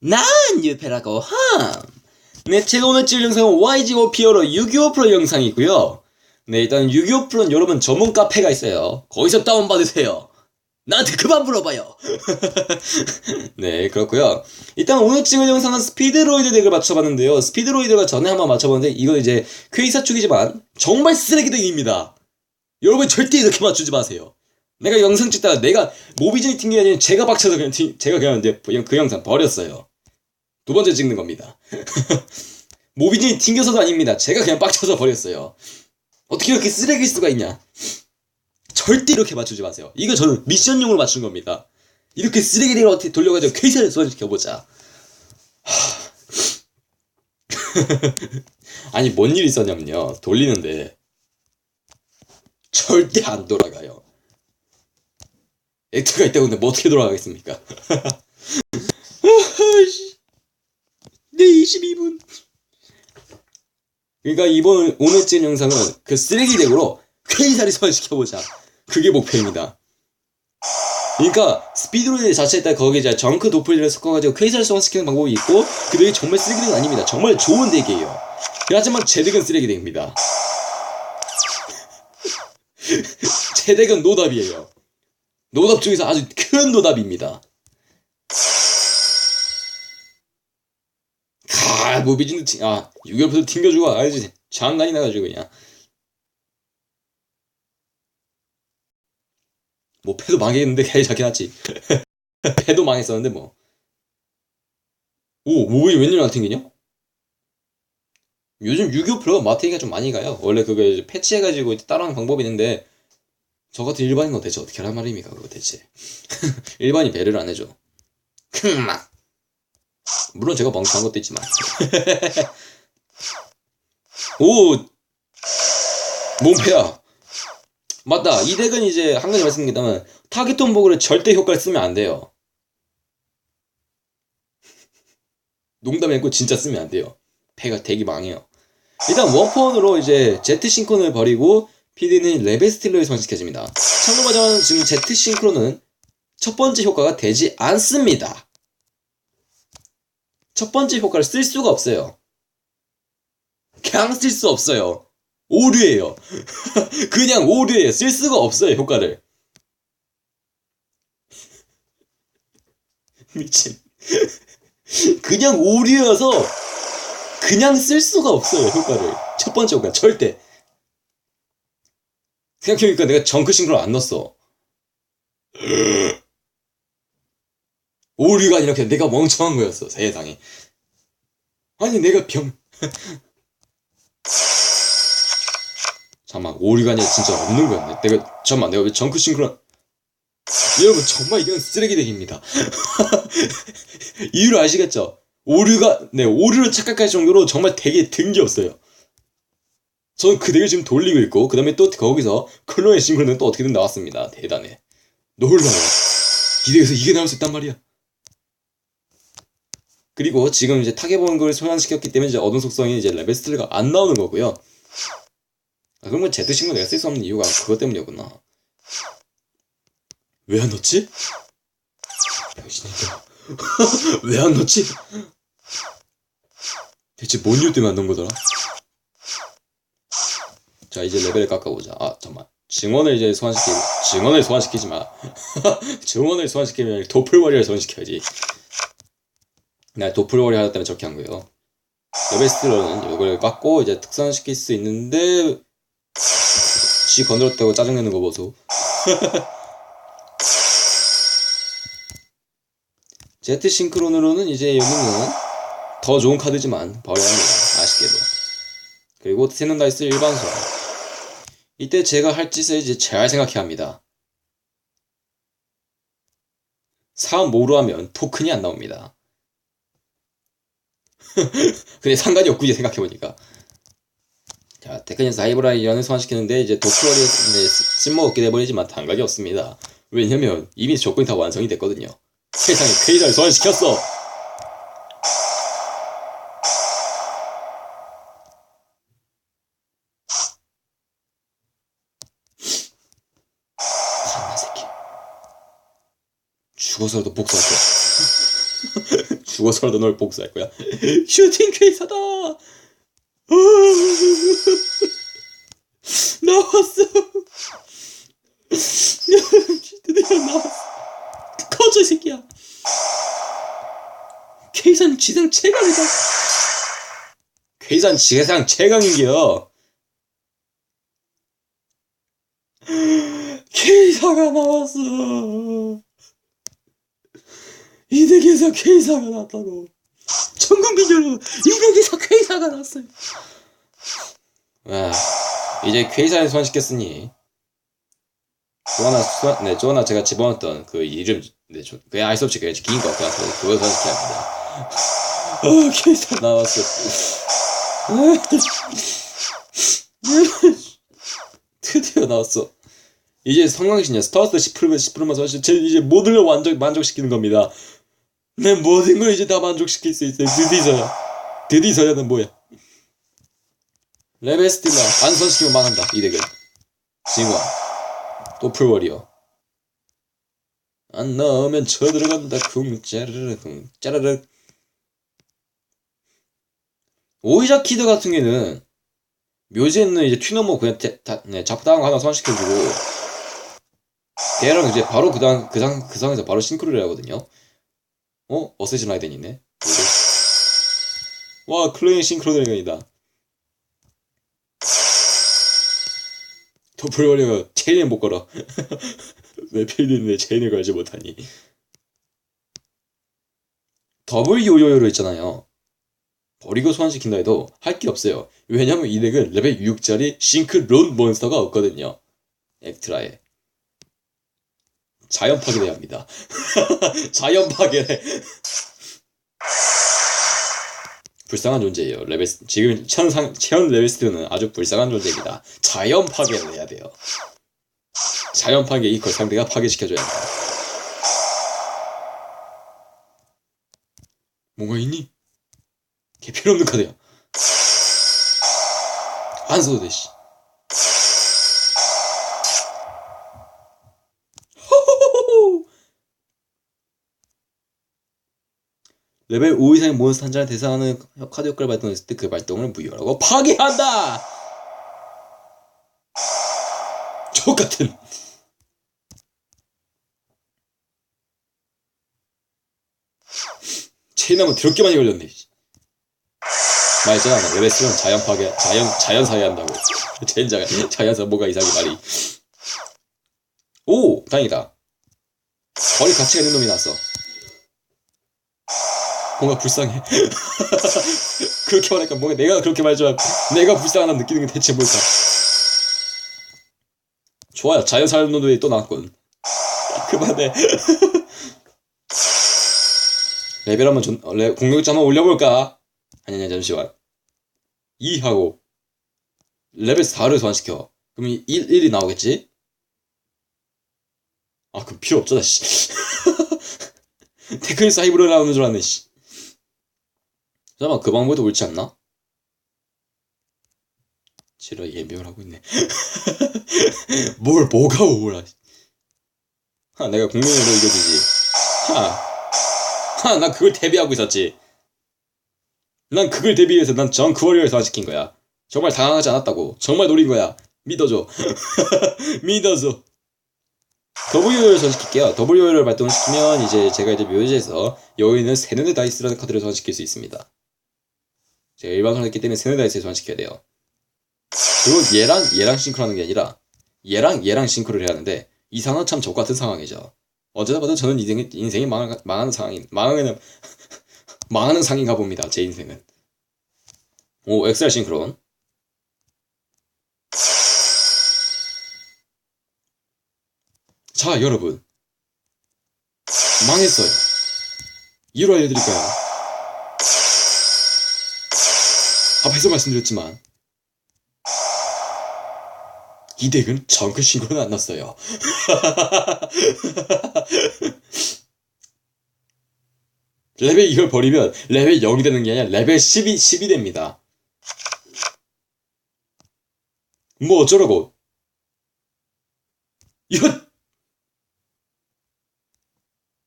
난 유페라고 함. 네, 제가 오늘 찍을 영상은 YG5 피어로 6.25 프로 영상이고요. 네, 일단 6.25 프로는 여러분 전문 카페가 있어요. 거기서 다운받으세요. 나한테 그만 물어봐요. 네, 그렇고요. 일단 오늘 찍을 영상은 스피드로이드 덱을 맞춰봤는데요. 스피드로이드가 전에 한번 맞춰봤는데 이거 이제 퀘이사 축이지만 정말 쓰레기 덱입니다. 여러분 절대 이렇게 맞추지 마세요. 내가 영상 찍다가 내가 모비진이 튕긴 게 아니라 제가 박쳐서 그냥 튕- 제가 그냥 이제 그 영상 버렸어요. 두 번째 찍는 겁니다. 모비진이 튕겨서도 아닙니다. 제가 그냥 빡쳐서 버렸어요. 어떻게 이렇게 쓰레기일 수가 있냐? 절대 이렇게 맞추지 마세요. 이거 저는 미션용으로 맞춘 겁니다. 이렇게 쓰레기를 어떻게 돌려가지고 퀘이사를 소환시켜보자. 하... 아니 뭔 일이 있었냐면요. 돌리는데 절대 안 돌아가요. 액트가 있다고 근데 뭐 어떻게 돌아가겠습니까? 네 22분. 그러니까 이번 오늘 찍은 영상은 그 쓰레기 덱으로 퀘이사를 소환시켜보자. 그게 목표입니다. 그러니까 스피드로드 자체에 따라 거기 이제 정크 도플을 섞어가지고 퀘이사를 소환시키는 방법이 있고 그 덱이 정말 쓰레기 덱은 아닙니다. 정말 좋은 덱이에요. 하지만 제 덱은 쓰레기 덱입니다. 제 덱은 노답이에요. 노답 중에서 아주 큰 노답입니다. 무비진도 튕, 아, 6월부터 튕겨주고, 알지? 장난이 나가지고, 그냥. 뭐, 패도 망했는데, 개이 잡긴 하지. 패도 망했었는데, 뭐. 오, 무비 웬일로 안 튕기냐? 요즘 6.25 프로가 마트가 좀 많이 가요. 원래 그거 이제 패치해가지고 따라하는 방법이 있는데, 저 같은 일반인은 대체 어떻게 하란 말입니까, 그거 대체. 일반인 배려를 안 해줘. 큼막. 물론 제가 멍청한 것도 있지만. 오! 몸패야. 맞다. 이 덱은 이제 한 가지 말씀드리다면 타겟 돈복을 절대 효과를 쓰면 안 돼요. 농담이 아니고 진짜 쓰면 안 돼요. 패가 덱이 망해요. 일단 원펀으로 이제 제트 싱크론을 버리고 PD는 레벨 스틸러에 소환시켜집니다. 참고하자면 지금 제트 싱크론은 첫 번째 효과가 되지 않습니다. 첫 번째 효과를 쓸 수가 없어요. 그냥 쓸 수 없어요. 오류예요. 그냥 오류예요. 쓸 수가 없어요, 효과를. 미친. 그냥 오류여서 그냥 쓸 수가 없어요, 효과를. 첫 번째 효과, 절대. 생각해보니까 내가 정크 싱크를 안 넣었어. 오류가 아니라 그냥 내가 멍청한 거였어, 세상에. 아니, 내가 병. 잠깐만, 오류가 아니라 진짜 없는 거였네. 내가, 잠깐만, 내가 왜 정크 싱크로. 여러분, 정말 이건 쓰레기 덱입니다. 이유를 아시겠죠? 오류가, 네, 오류를 착각할 정도로 정말 되게 등기였어요. 저는 그 덱을 지금 돌리고 있고, 그 다음에 또 거기서 클론의 싱크로는 또 어떻게든 나왔습니다. 대단해. 놀라워. 이 덱에서 이게 나올 수 있단 말이야. 그리고 지금 이제 타겟본 걸 소환시켰기 때문에 이제 어둠 속성이 이제 레벨 스틸가 안 나오는 거고요. 아, 그러면 제트 신고 내가 쓸 수 없는 이유가 그것 때문이었구나. 왜 안 넣지? 병신이다. 왜 안 넣지? 대체 뭔 이유 때문에 안 넣은 거더라? 자, 이제 레벨을 깎아보자. 아, 잠깐만. 증원을 이제 소환시키고, 증원을 소환시키지 마. 증원을 소환시키면 도플머리를 소환시켜야지. 나 도플머리 하다 때문에 저렇게 한 거예요. 레벨스트로는 이걸 깎고 이제 특산시킬 수 있는데, 지 건드렸다고 짜증내는 거 보소. 제트 싱크론으로는 이제 여기는 더 좋은 카드지만 버려야 합니다. 아쉽게도. 그리고 세는 다이스 일반 소환. 이때 제가 할 짓을 이제 잘 생각해야 합니다. 사업 뭐로 하면 토큰이 안 나옵니다. 근데 상관이 없고 이제 생각해보니까. 자, 테크니스 하이브라이언을 소환시키는데 이제 도크월이 이제 쓸모없게 돼버리지만 단각이 없습니다. 왜냐면 이미 조건이 다 완성이 됐거든요. 세상에 퀘이사를 소환시켰어! 죽어서라도 복수할 거야. 죽어서라도 널 복수할 거야. 슈팅 퀘이사다! 나왔어! 드디어 나왔어. 꺼져, 이 새끼야. 퀘이사는 지상 최강이다. 퀘이사는 지상 최강인겨. K사가 나왔어. 이 덱에서 K사가 나왔다고. 전국민 여러분, 이 덱에서 K사가 나왔어요. 와, 이제 K사에 소환시켰으니. 조하나, 소환, 네, 조하나 제가 집어넣었던 그 이름, 네, 저, 그게 알수 없이 그냥 긴 거, 그래서 그걸 소환시켜야 합니다. 어, K사 나왔어. 드디어 나왔어. 이제 성강신이야. 스타워스 10%만 10%만 사실 제 이제 모든 걸 완전 만족시키는 겁니다. 내 모든 걸 이제 다 만족시킬 수 있어요. 드디어야. 드디어야는 뭐야? 레벨 스틸러 안 선시키면 망한다. 이 덱은. 징화. 도플워리어. 안 넣으면 쳐들어간다. 쿵 짜르르 쿵 짜르르. 오이자 키드 같은 경우는 묘지에는 이제 튀너모 그냥 태, 다, 네, 잡다한 거 하나 소환시켜주고 걔랑 이제 바로 그 당, 그 상, 그 상에서 바로 싱크로를 하거든요. 어? 어세신 라이덴 있네? 와, 클레인 싱크로 드래곤이다. 도플워리어가 체인을 못 걸어. 내 필드 있는데 체인을 걸지 못하니. 더블 요요요로 있잖아요. 버리고 소환시킨다 해도 할 게 없어요. 왜냐면 이 덱은 레벨 6짜리 싱크 론 몬스터가 없거든요. 엑트라에. 자연 파괴해야 합니다. 자연 파괴래. 불쌍한 존재예요. 레벨 지금 천상 천 레벨스트는 아주 불쌍한 존재입니다. 자연 파괴를 해야 돼요. 자연 파괴 이걸 상대가 파괴시켜줘야 합니다. 뭔가 있니? 개 필요 없는 카드야. 안 써도 돼, 씨. 레벨 5 이상의 몬스터 한 장을 대상하는 카드 효과를 발동했을 때 그 발동을 무효라고 파괴한다! 족같은. 체인하면 더럽게 많이 걸렸네. 말했잖아. 레벨 쓰면 자연 파괴, 자연, 자연 사회 한다고. 젠자가, 자연사 뭐가 이상해, 말이. 오! 다행이다. 거리 가치가 있는 놈이 났어. 뭔가 불쌍해. 그렇게 말하니까 뭔가 내가 그렇게 말하지만 내가 불쌍하다는 느끼는 게 대체 뭘까? 좋아요. 자연 사회 놈들이 또 나왔군. 그만해. 레벨 한번 전, 어, 레, 공격자 한번 올려볼까? 아니, 아니, 잠시만. 2 하고, 레벨 4를 소환시켜. 그럼 1, 1이 나오겠지? 아, 그럼 필요 없잖아, 씨. 테크닉 사이브로 나오는 줄 아네, 씨. 잠깐만, 그 방법도 옳지 않나? 지라 예명을 하고 있네. 뭘, 뭐가 오라. 하, 내가 공룡으로 이겨주지. 하. 하, 난 그걸 대비하고 있었지. 난 그걸 대비해서 난전 그워리어를 소환시킨 거야. 정말 당황하지 않았다고. 정말 노린 거야. 믿어줘. 믿어줘. W를 소환시킬게요. W를 발동시키면 이제 제가 이제 묘지에서 여기 있는 세눈의 다이스라는 카드를 소환시킬 수 있습니다. 제가 일반으로 했기 때문에 세눈의 다이스를 소환시켜야 돼요. 그리고 얘랑 얘랑 싱크로하는 게 아니라 얘랑 얘랑 싱크로를 해야 하는데 이 상황은 참 적 같은 상황이죠. 어쩌다 봐도 저는 인생이, 인생이 망하, 망하는 상황이, 망하는, 망하는 상인가 봅니다. 제 인생은. 오, 엑셀 싱크론. 자, 여러분. 망했어요. 이유로 알려드릴까요? 앞에서 말씀드렸지만, 이 덱은 정크 싱크로는 안 났어요. 레벨 이걸 버리면 레벨 0이 되는 게 아니라 레벨 12, 10이 됩니다. 뭐 어쩌라고. 이거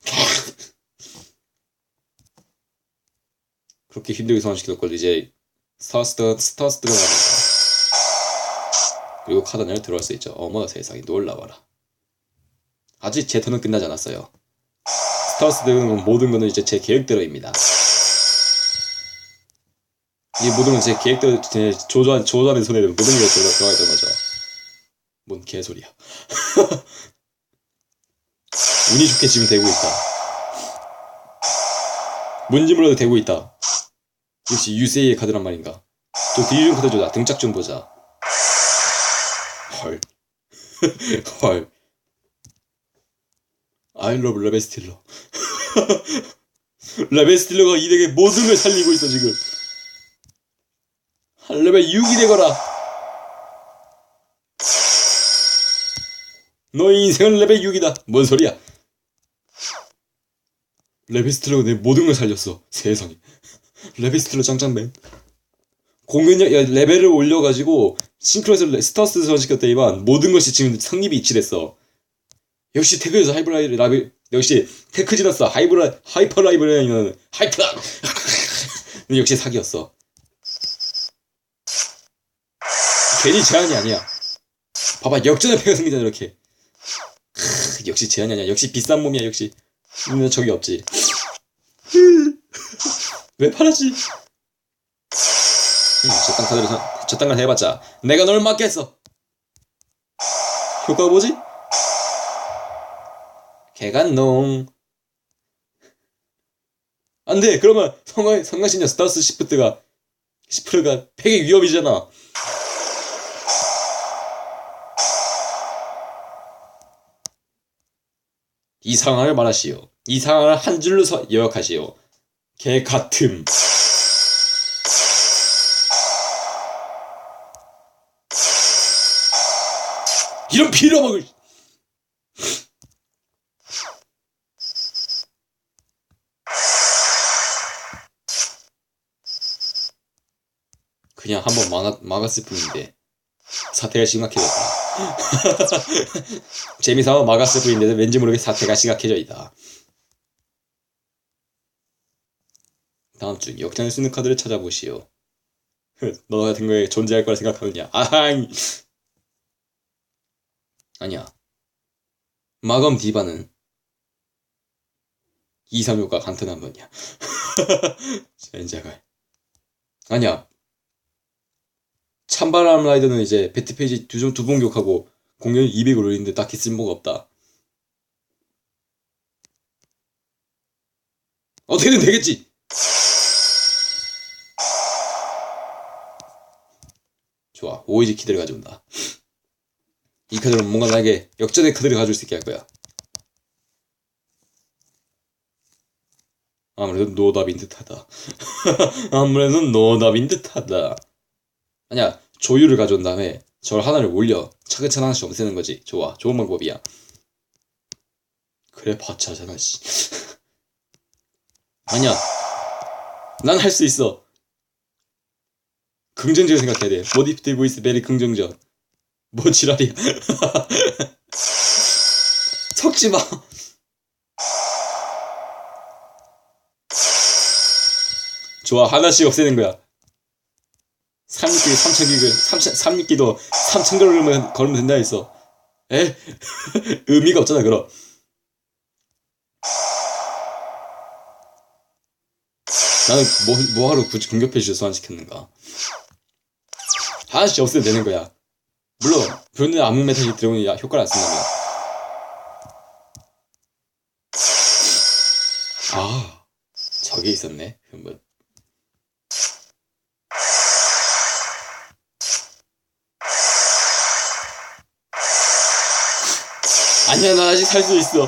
그렇게 힘들게 소환시킬 걸 이제 스타스트 스타스트가 나옵니다. 그리고 카단을 들어갈 수 있죠. 어머 세상에 놀라워라. 아직 제 턴은 끝나지 않았어요. 스타스 등은 모든 거는 이제 제 계획대로입니다. 이 모든 건 제 계획대로 제 조조한 조조한의 손에 모든 게 들어 들어가 있던 거죠. 뭔 개소리야. 운이 좋게 지금 되고 있다. 몰라도 되고 있다. 역시 유세이의 카드란 말인가. 저 디지존 카드 줘라. 등짝 좀 보자. 헐. 헐. Love 레베스틸러. 레베스틸러가 이 덱의 모든 걸 살리고 있어 지금. 한 레벨 6이 되거라. 너의 인생은 레벨 6이다. 뭔 소리야? 레베스틸러가 내 모든 걸 살렸어. 세상에. 레베스틸러 짱짱맨. 공연력, 야, 레벨을 올려가지고, 싱크로에서 레- 스타스 소환시켰더니만 모든 것이 지금 성립이 이치됐어. 역시 테크에서 하이브라이, 라비, 역시 테크 지났어. 하이브라, 하이퍼 라이브라이는 하이퍼! 역시 사기였어. 괜히 제한이 아니야. 봐봐, 역전의 패가 생기잖아, 이렇게. 크, 역시 제한이 아니야. 역시 비싼 몸이야, 역시. 적이 없지. 왜 팔았지? 음, 저딴 카드를 사- 저딴 걸 해봤자 내가 널 맞겠어. 효과가 뭐지? 개간농. 안돼. 그러면 성가 성가신녀 스타스 시프트가 시프트가 팩의 위협이잖아. 이 상황을 말하시오. 이 상황을 한 줄로 서, 요약하시오. 개 같음. 이런 빌어먹을. 그냥 한번 막았, 막았을 뿐인데 사태가 심각해졌다. 재미삼아 막았을 뿐인데 왠지 모르게 사태가 심각해져 있다. 다음 주 역전을 쓰는 카드를 찾아보시오. 너 같은 거에 존재할 거라 생각하느냐? 아항. 아니야. 마검 디바는 2, 3, 6가 간단한 번이야. 젠자가. 아니야. 찬바람 라이더는 이제 배트 페이지 두종 두번 격하고 공연 200을 올리는데 딱히 쓸모가 없다. 어떻게든 되겠지. 오이지 키드를 가져온다. 이 카드는 뭔가 나에게 역전의 카드를 가져올 수 있게 할 거야. 아무래도 노답인 듯하다. 아무래도 노답인 듯하다. 아니야, 조율을 가져온 다음에 절 하나를 올려 차근차근 하나씩 없애는 거지. 좋아, 좋은 방법이야. 그래, 바차잖아, 씨. 아니야, 난 할 수 있어. 긍정적으로 생각해야 돼. 모디피티 보이스 베리 긍정적. 뭐 지랄이야. 섞지 마. 좋아, 하나씩 없애는 거야. 삼육기, 삼천기그, 삼천, 삼육기도 삼천 걸으면, 된다 했어. 에? 의미가 없잖아, 그럼. 나는 뭐, 뭐하러 굳이 공격 페이지를 소환시켰는가. 하나씩 없애도 되는 거야. 물론, 별로 아무 메탈이 들어오는 야- 효과를 안 쓴다면. 아, 저게 있었네. 뭐, 아니야, 나 아직 살수 있어.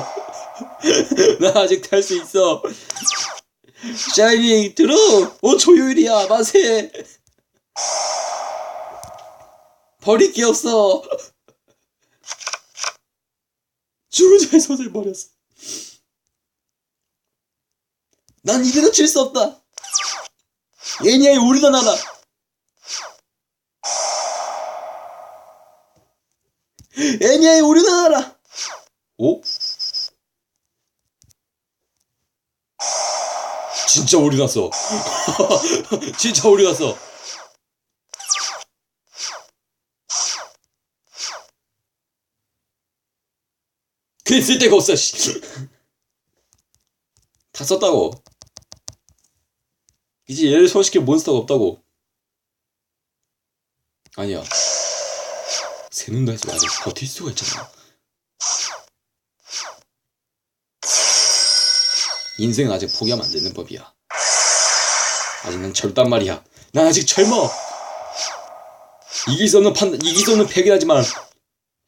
나 아직 탈 수 있어. 샤이닝 들어. 어 조율이야 맛에. 버릴 게 없어. 죽은 자의 손을 버렸어. 난 이대로 칠 수 없다. 애니아의 우리가 나다. 애니아의 우리가 나라. 오? 진짜 오류 났어. 진짜 오류 났어. 그래 쓸데가 없어. 씨. 다 썼다고. 이제 얘를 소환시킬 몬스터가 없다고. 아니야. 세는다에서 아직 버틸 수가 있잖아. 인생은 아직 포기하면 안 되는 법이야. 아직 난 젊단 말이야. 난 아직 젊어. 이길 수 없는 판, 이길 수 없는 패기라지만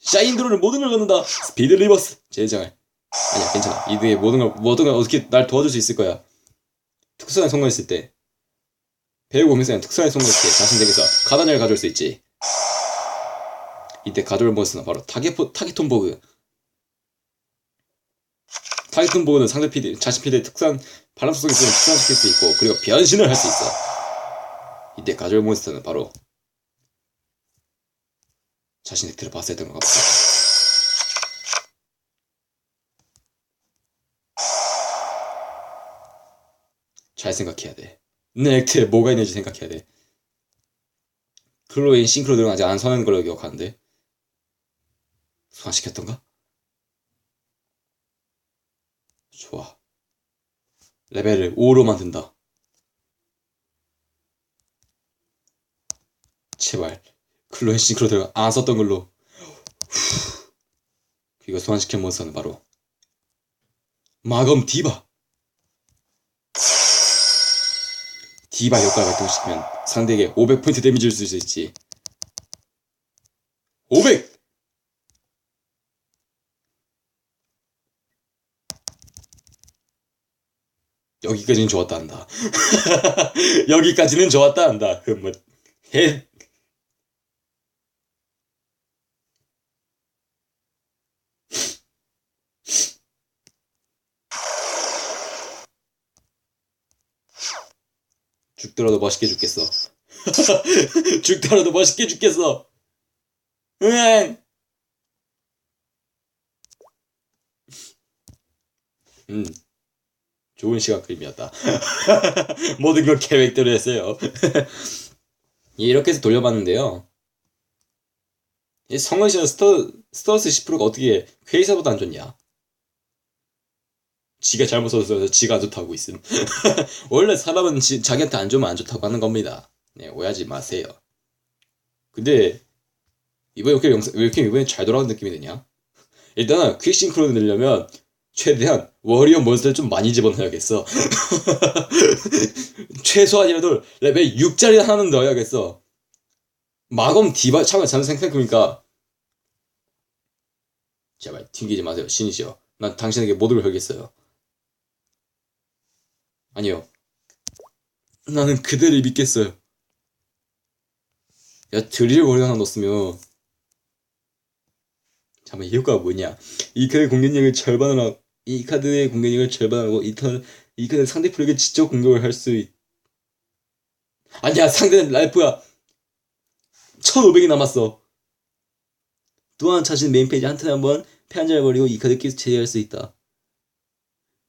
샤인 드로는 모든 걸 갖는다. 스피드 리버스 제장을. 아니야 괜찮아. 이들의 모든 걸 모든 걸 어떻게 날 도와줄 수 있을 거야. 특수한 성공했을 때 배우 보면서 특수한 성공했을 때 자신에게서 가단을 가져올 수 있지. 이때 가져올 몬스터는 바로 타게포 타게톤보그. 타게톤보그는 상대 피드 자신 피드의 특수한 바람 속에서 특수화시킬 수 있고 그리고 변신을 할 수 있어. 이때 가져올 몬스터는 바로 덱트를 봤을 때인 것 같습니다. 잘 생각해야 돼. 내 액트에 뭐가 있는지 생각해야 돼. 클로인 싱크로들은 아직 안 소환한 걸로 기억하는데 소환시켰던가? 좋아. 레벨을 5로 만든다. 제발 클로인 싱크로들은 안 썼던 걸로. 후. 그리고 소환시킨 몬스터는 바로. 마검 디바. 디바 효과를 발동시키면 상대에게 500포인트 데미지를 줄 수 있지. 500! 여기까지는 좋았다 한다. 여기까지는 좋았다 한다. 흠 뭐 해 죽더라도 멋있게 죽겠어. 죽더라도 멋있게 죽겠어. 응. 음. 좋은 시간 그림이었다. 모든 걸 계획대로 했어요. 이렇게 해서 돌려봤는데요. 이 성은씨는 스터, 스터스 10%가 어떻게 회의사보다 안 좋냐? 지가 잘못 써서 지가 안 좋다고 있음. 원래 사람은 지, 자기한테 안 좋으면 안 좋다고 하는 겁니다. 네, 오해하지 마세요. 근데 이번에 왜 이렇게, 왜 이렇게 이번에 잘 돌아간 느낌이 드냐? 일단은 퀵 싱크로 넣으려면 최대한 워리어 몬스터를 좀 많이 집어넣어야겠어. 최소한이라도 레벨 6짜리 하나는 넣어야겠어. 마검 디바 참을 잘못 생각해보니까 제발 튕기지 마세요 신이시여 난 당신에게 모든 걸 걸겠어요 아니요. 나는 그대를 믿겠어요. 야, 드릴 월 하나 넣었으면. 잠깐만, 이 효과가 뭐냐. 이 카드의 공격력을 절반으로, 이 카드의 공격력을 절반하고, 이 카드 상대편에게 직접 공격을 할 수 있. 아니야, 상대는 랄프야. 1500이 남았어. 또한 자신 메인 페이지 한 턴에 한번 패한장을 버리고 이 카드 계속 제외할 수 있다.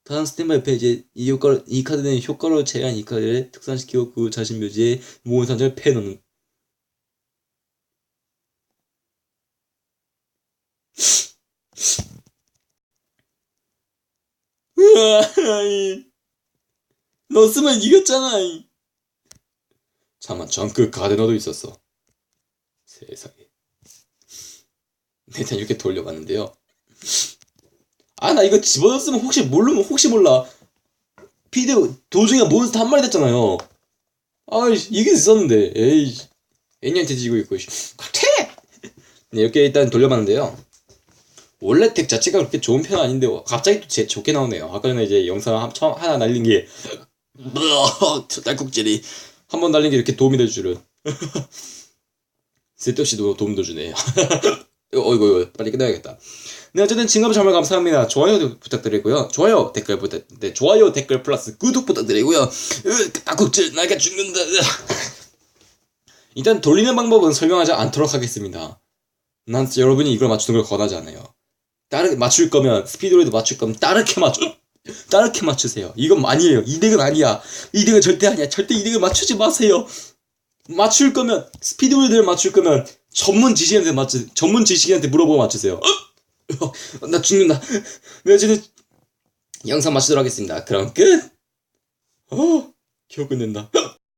다음 스탠바이 페이지에 이 효과를, 이 카드는 효과로 제한 이 카드를 특산시키고 그 자신 묘지에 모은 상자를 패놓는. 너 쓰면 이겼잖아. 잠만 정크 가드너도 있었어. 세상에. 일단 이렇게 돌려봤는데요. 아 나 이거 집어넣었으면 혹시 모르면 혹시 몰라. 피드 도중에 몬스터 한 마리 됐잖아요. 아이씨 이게 있었는데. 에이 애니한테 지고 있고 칵퇴 네, 이렇게 일단 돌려봤는데요. 원래 덱 자체가 그렇게 좋은 편은 아닌데 갑자기 또 제, 좋게 나오네요. 아까 전에 이제 영상 한, 처음 하나 날린 게 딸꾹질이. 한 번 날린 게 이렇게 도움이 될 줄은. 쓸데없이 도움도 주네 어이구 빨리 끝내야겠다 네, 어쨌든 진검 정말 감사합니다. 좋아요도 부탁드리고요. 좋아요, 댓글 부탁, 네, 좋아요, 댓글 플러스 구독 부탁드리고요. 아국질 나가 죽는다. 일단 돌리는 방법은 설명하지 않도록 하겠습니다. 난 여러분이 이걸 맞추는 걸 권하지 않아요. 따르게 맞출 거면 스피드로도 맞출 거면 따르게 맞춰. 따르게 맞추세요. 이건 아니에요. 이득은 아니야. 이득은 절대 아니야. 절대 이득을 맞추지 마세요. 맞출 거면 스피드로드를 맞출 거면 전문 지식인한테 맞추 전문 지식인한테 물어보고 맞추세요. 어? 어, 나 죽는다. 묘지는 영상 마치도록 하겠습니다. 그럼 끝! 어, 기억은 낸다.